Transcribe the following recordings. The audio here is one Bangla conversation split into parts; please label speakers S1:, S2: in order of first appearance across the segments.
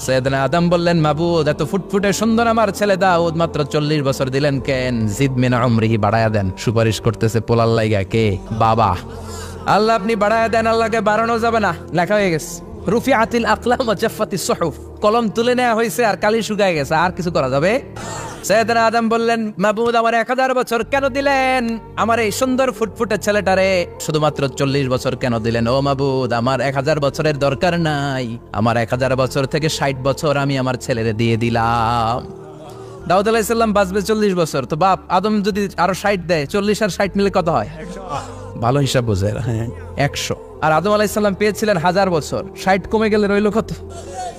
S1: সৈয়দনা আদম বললেন, মাবুদ, এত ফুটফুটে সুন্দর আমার ছেলে দাউদ, মাত্র চল্লিশ বছর দিলেন কেন? জিদ মিনা অমরিহি বাড়ায়া দেন। সুপারিশ করতেছে পোলার লাইগা কে? বাবা। আল্লাহ আপনি বাড়ায়া দেন, আল্লাহকে বাড়ানো যাবে না। লেখা হয়ে গেছে। রুফি আতিল আকলাম জাফাতি সহুফ। কলম তুলে নেওয়া হয়েছে আর কালি শুকায় গেছে, আর কিছু করা যাবে? সৈয়দনা আদম বললেন মাহবুদ আমার এক হাজার বছর কেন দিলেন? আমার এই সুন্দর ফুটফুটে ছেলেটারে শুধুমাত্র চল্লিশ বছর কেন দিলেন? ও মাহবুদ আমার এক হাজার বছরের দরকার নাই। আমার এক হাজার বছর থেকে ষাট বছর আমি আমার ছেলেরে দিয়ে দিলাম। দাউদ আলাইসাল্লাম বাঁচবে চল্লিশ বছর। তো বাপ, আদম যদি আরও ষাট দেয়, চল্লিশ আর ষাট মিলে কত হয়? ভালো হিসাব বোঝায় হ্যাঁ। একশো। আর আদম আলাইসাল্লাম পেয়েছিলেন হাজার বছর। ষাট কমে গেলে রইল কত?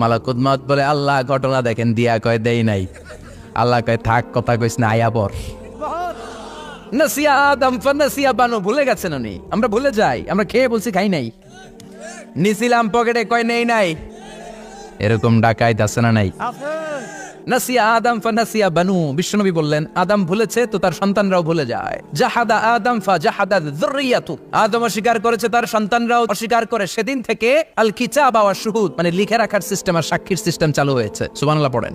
S1: মাউত বলে, আল্লাহ ঘটনা দেখেন, দিয়া কয় দেই নাই। আল্লাহ কয়, থাক, কথা কইস না, আয়া পর নাসিয়া আদম ফানাসিয়া বানু ভুলে গেছেন উনি? আমরা ভুলে যাই, আমরা খেয়ে বলছি, খাই নাই। নিছিলাম পকেটে, কয় নেই নাই? এরকম ডাকাইত আছে না নাই? নাসিয়া আদম ফানাসিয়া বানু। বিশ্বনবী বললেন, আদম ভুলেছে তো তার সন্তানরাও ভুলে যায়। জাহাদা আদম ফা জাহাদা যুররিয়াতু। আদম অস্বীকার করেছে তার সন্তানরাও অস্বীকার করে। সেদিন থেকে আল কিতাব ওয়া শুহুদ মানে লিখে রাখার সিস্টেম আর সাক্ষীর সিস্টেম চালু হয়েছে। সুবহানাল্লাহ পড়েন।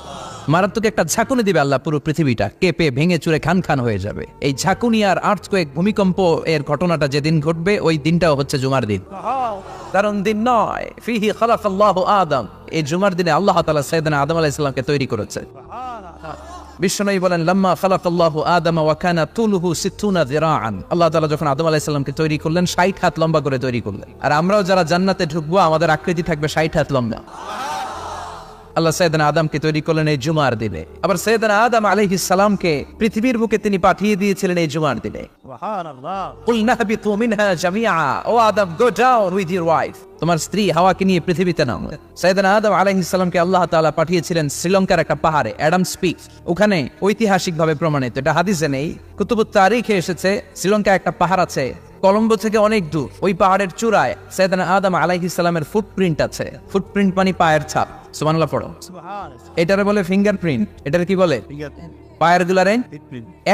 S1: মারাত্মক একটা ঝাঁকুনি দিবে আল্লাহ পুরো পৃথিবীটা। কেঁপে, ভেঙে চুরে, খান খান হয়ে যাবে। এই ঝাঁকুনি আর আর্থকোয়েক ভূমিকম্প এর ঘটনাটা যেদিন ঘটবে, ওই দিনটাও হচ্ছে জুমার দিন। কারণ দিন নয়, ফিহি খালাকাল্লাহু আদম। এই জুমার দিনে আল্লাহ তালা সাইয়েদনা আদম আলাইহিস সালামকে তৈরি করেছে। বিশ্বনবী বলেন, লাম্মা খালাকাল্লাহু আদম ওয়া কানা তুলুহু সিত্তুনা যিরাআন। আল্লাহ তাআলা যখন আদম আলাইহিস সালামকে তৈরি করলেন 60 হাত লম্বা করে তৈরি করলেন। আর আমরাও যারা জান্নাতে ঢুকবো, আমাদের আকৃতি থাকবে 60 হাত লম্বা। আল্লাহ সৈয়দনা আদমকে তৈরি করলেন এই জুমার দিনে। আবার সৈয়দনা আদম আলাইহিস সালামকে পৃথিবীর বুকে তিনি পাঠিয়ে দিয়েছিলেন এই জুমার দিনে। O Adam go down with wife তোমার স্ত্রী হাওয়াকে নিয়ে পৃথিবীতে নাও সৈয়দনা আদম আলাইহিস সালামকে আল্লাহ তাআলা পাঠিয়েছিলেন শ্রীলঙ্কার একটা পাহাড়ে অ্যাডাম স্পিক ওখানে ঐতিহাসিকভাবে প্রমাণিত। এটা হাদিসে নেই। কুতুবুত তারিখে এসেছে শ্রীলঙ্কায় একটা পাহাড় আছে কলম্বো থেকে অনেক দূর ওই পাহাড়ের চূড়ায় সৈয়দনা আদম আলাইহ ইসলামের ফুটপ্রিন্ট আছে। ফুটপ্রিন্ট মানে পায়ের ছাপ। সুবহানাল্লাহ পড়ো। এটারে বলে ফিঙ্গারপ্রিন্ট এটার কি বলে? পায়ের গুলারে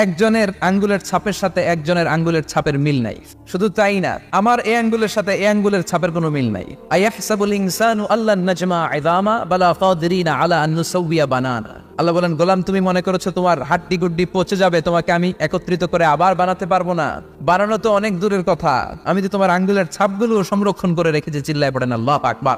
S1: একজনের আঙ্গুলের ছাপের সাথে একজনের আঙ্গুলের ছাপের মিল নাই। শুধু তাই না আমার এই আঙ্গুলের সাথে এই আঙ্গুলের ছাপের কোনো মিল নাই। ইনসানু আল্লাহ নাজমা ইদামা বালা কাদিরিনা আলা আন বানানা। আল্লাহ বলেন গোলাম তুমি মনে করেছ তোমার হাড্ডি গুড্ডি পচে যাবে তোমাকে আমি একত্রিত করে আবার বানাতে পারব না। বানানো তো অনেক দূরের কথা। আমি তো তোমার আঙ্গুলের ছাপগুলো সংরক্ষণ করে রেখেছি চিল্লায় পড়েন আল্লাহ আকবার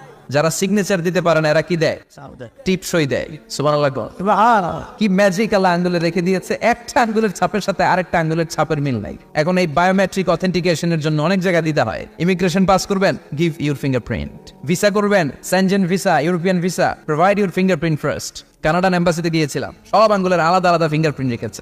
S1: যারা সিগনেচার দিতে পারে না এরা কি দেয়? টিপসই দেয়। গো। কি ম্যাজিক আল্লাহ আঙ্গুলে রেখে দিয়েছে? একটা আঙ্গুলের ছাপের সাথে আরেকটা আঙ্গুলের ছাপের মিল নাই। এখন এই বায়োমেট্রিক অথেন্টিকেশনের জন্য অনেক জায়গা দিতে হয়। ইমিগ্রেশন পাস করবেন গিভ ইউর ফিঙ্গারপ্রিন্ট ভিসা করবেন Schengen visa European visa provide your fingerprint first Canadian এম্বাসিতে গিয়েছিলাম। সব আঙ্গুলের আলাদা আলাদা ফিঙ্গারপ্রিন্ট রেখেছে।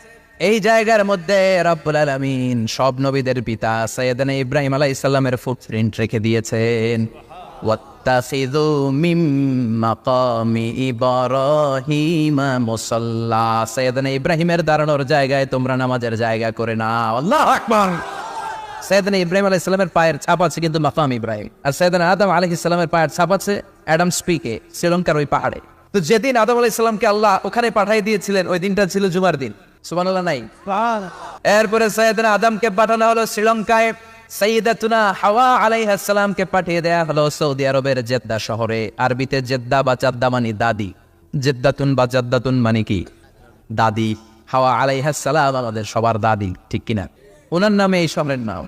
S1: এই জায়গার মধ্যে রব্বুল আলামিন সব নবীদের পিতা সৈয়দনা ইব্রাহিম আলাইহিস সালামের ফুটপ্রিন্ট রেখে দিয়েছেন। ওয়াত্তাখিযু মিম মাকামি ইব্রাহিমা মুসাল্লা। সৈয়দনা ইব্রাহিমের দাঁড়ানোর জায়গায় তোমরা নামাজের জায়গা করে নাও। আল্লাহু আকবার। সৈয়দনা ইব্রাহিম আলাইহিস সালামের পায়ের ছাপ আছে কিন্তু মাকাম ইব্রাহিম। আর সৈয়দনা আদম আলাইহিস সালামের পায়ের ছাপ আছে অ্যাডাম স্পিকে, শ্রীলঙ্কার ওই পাহাড়ে। তো যেদিন আদম আলাইহিস সালামকে আল্লাহ ওখানে পাঠিয়ে দিয়েছিলেন, ওই দিনটা ছিল জুমার দিন। নাই। এরপরে সৈয়দনা আদমকে পাঠানো হলো শ্রীলঙ্কায়। সৈয়দাতুনা হাওয়া আলাইহাসসালামকে পাঠিয়ে দেয়া হলো সৌদি আরবের জেদ্দা শহরে। আরবিতে জেদ্দা বা চাদ্দা মানে দাদি। জেদ্দাতুন বা জাদ্দাতুন মানে কি? দাদি। হাওয়া আলাইহাস সালাম আমাদের সবার দাদি ঠিক কিনা? ওনার নামে এই শহরের নাম।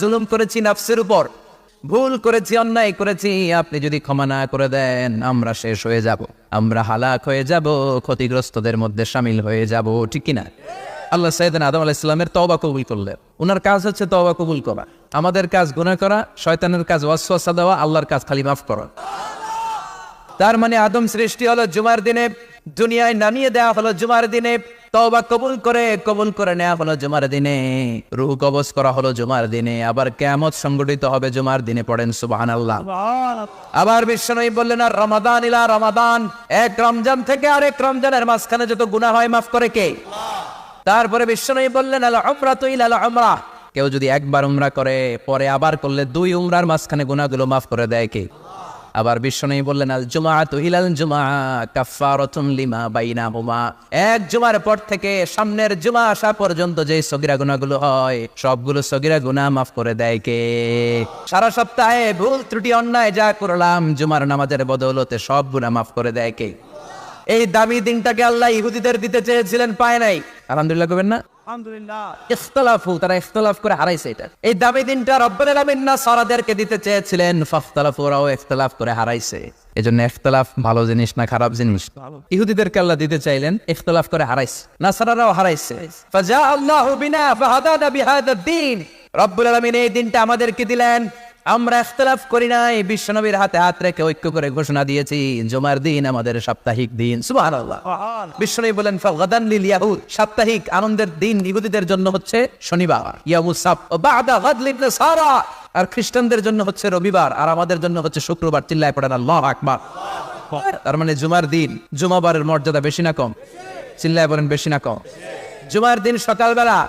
S1: জুলুম করেছি নাফসের উপর। ভুল করেছি, অন্যায় করেছি, আপনি যদি ক্ষমা না করে দেন, আমরা শেষ হয়ে যাব। আমরা হালাক হয়ে যাব, ক্ষতিগ্রস্তদের মধ্যে সামিল হয়ে যাব, ঠিক কিনা? আল্লাহ সাইদিন আদম আলাহ ইসলামের তওবা কবুল করলেন। ওনার কাজ হচ্ছে তওবা কবুল করা। আমাদের কাজ গুনাহ করা, শয়তানের কাজ ওয়াসওয়াসা দেওয়া, আল্লাহর কাজ খালি মাফ করা। তার মানে আদম সৃষ্টি হলো জুমার দিনে, দুনিয়ায় নামিয়ে দেওয়া হলো জুমার দিনে তওবা কবুল করে কবুল করে নেওয়া হলো জুমার দিনে। রুহ কবজ করা হলো জুমার দিনে। আবার কেয়ামত সংগঠিত হবে জুমার দিনে পড়েন সুবহানাল্লাহ। আবার বিশ্বনবী বললেন আর রমাদান ইলা রমাদান। এক রমজান থেকে আরেক রমজানের মাঝখানে যত গুনাহ হয় মাফ করে কে? তারপরে বিশ্বনবী বললেন আল উমরা তো ইলাল উমরা। কেউ যদি একবার উমরা করে পরে আবার করলে দুই উমরার মাঝখানে গুনাহগুলো মাফ করে দেয় কে? আবার বিশ্বনবী বললেন, আল জুমা তো ইলাল জুমা কাফারাতুন লিমা বাইনাহুমা। এক জুমার পর থেকে সামনের জুমা আসা পর্যন্ত যে সগিরা গুনাহগুলো হয়, সবগুলো সগিরা গুনাহ মাফ করে দেয় কে? সারা সপ্তাহে ভুল, ত্রুটি, অন্যায় যা করলাম, জুমার নামাজের বদৌলতে সব গুনাহ মাফ করে দেয় কে? এই দামি দিনটাকে আল্লাহ ইহুদিদের দিতে চেয়েছিলেন, পায় নাই। আলহামদুলিল্লাহ করবেন না। ইখতলাফু তারা ইখতলাফ করে হারাইছে এটা। এই দামি দিনটা রব্বুল আলামিন না সারাদেরকে দিতে চেয়েছিলেন ফাখতালাফু ইখতলাফ করে হারাইছে। এজন্য ইখতলাফ ভালো জিনিস না খারাপ জিনিস? ইহুদিদেরকে আল্লাহ দিতে চাইলেন ইখতলাফ করে হারাইছে। নাসারারাও হারাইছে। ফাজা আল্লাহু বিনা ফাহাদানা বিহাদা দ্বীন রব্বুল আলামিন এই দিনটা আমাদেরকে দিলেন আমরা ইখতলাফ করি নাই বিশ্বনবীর হাতে হাত রেখে ঐক্য করে ঘোষণা দিয়েছি জুমার দিন আমাদের সাপ্তাহিক দিন। সুবহানাল্লাহ। বিশ্বনবী বলেন ইয়াহুদ সাপ্তাহিক আনন্দের দিন ইহুদিদের জন্য হচ্ছে শনিবার। বাদা নাসারা। আর খ্রিস্টানদের জন্য হচ্ছে রবিবার আর আমাদের জন্য হচ্ছে শুক্রবার। চিল্লায় পড়েন আল্লাহু আকবার। তার মানে জুমার দিন জুমাবারের মর্যাদা বেশি না কম। চিল্লায় বলেন বেশি না কম। জুমার দিন সকালবেলা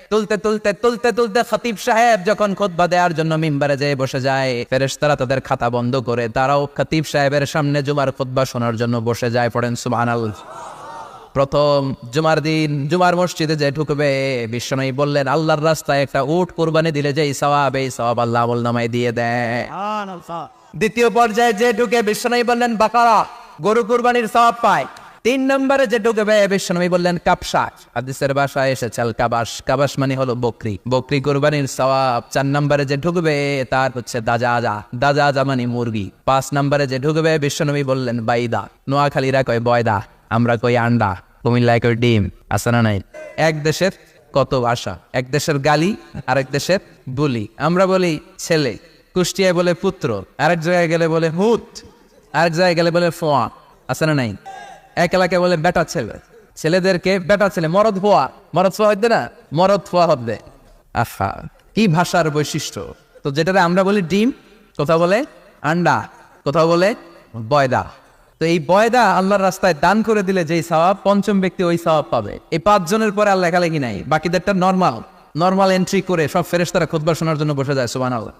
S1: তুলতে তুলতে তুলতে তুলতে খতিব সাহেব যখন খোদবা দেওয়ার জন্য মিম্বারে যেয়ে বসে যায় ফেরেশতারা তাদের খাতা বন্ধ করে তারাও খতিব সাহেবের সামনে জুমার খোদবা শোনার জন্য বসে যায় পড়েন সুবহানাল্লাহ। প্রথম জুমার দিন জুমার মসজিদে যে ঢুকবে বিশ্বনয়ী বললেন আল্লাহর রাস্তায় একটা উট কোরবানি দিলে যে সওয়াব এই সওয়াব আল্লাহ নামায় দিয়ে দেয়। দ্বিতীয় পর্যায়ে যে ঢুকে বিশ্বনবী বললেন বাকারা গরু কুরবানির সওয়াব পায়। তিন নম্বরে যে ঢুকবে বিশ্বনবী বললেন কাপসা হাদিসের ভাষায় এসেছে কাবাস কাবাস মানে হলো বকরি। বকরি কুরবানির সওয়াব। চার নম্বরে যে ঢুকবে তার হচ্ছে দাজা আজা দাজা আজা মানে মুরগি। পাঁচ নম্বরে যে ঢুকবে বিশ্বনবী বললেন, বাইদা। নোয়াখালীরা কয় বয়দা, আমরা কই আন্ডা। কুমিল্লায় কই ডিম, আছে না নাই? এক দেশের কত ভাষা? এক দেশের গালি, আরেক দেশের বুলি। আমরা বলি ছেলে। কুষ্টিয়ায় বলে পুত্র। আরেক জায়গায় গেলে বলে হুত। আরেক জায়গায় গেলে বলে ফোয়া আছে না নাই? এক এলাকায় বলে বেটা ছেলে। ছেলেদেরকে বেটা ছেলে, মরদ ফোয়া মরদ ফোয়া হইতে না, মরদ ফোয়া হবে আহা কি ভাষার বৈশিষ্ট্য? তো যেটা আমরা বলি ডিম কোথাও বলে আন্ডা কোথাও বলে বয়দা। তো এই বয়দা আল্লাহর রাস্তায় দান করে দিলে যেই সওয়াব, পঞ্চম ব্যক্তি ওই সওয়াব পাবে। এই পাঁচজনের পরে আর লেখালেখি নাই, বাকিদেরটা নর্মাল নর্মাল এন্ট্রি করে সব ফেরেশতারা খুতবা শোনার জন্য বসে যায় সুবহানাল্লাহ।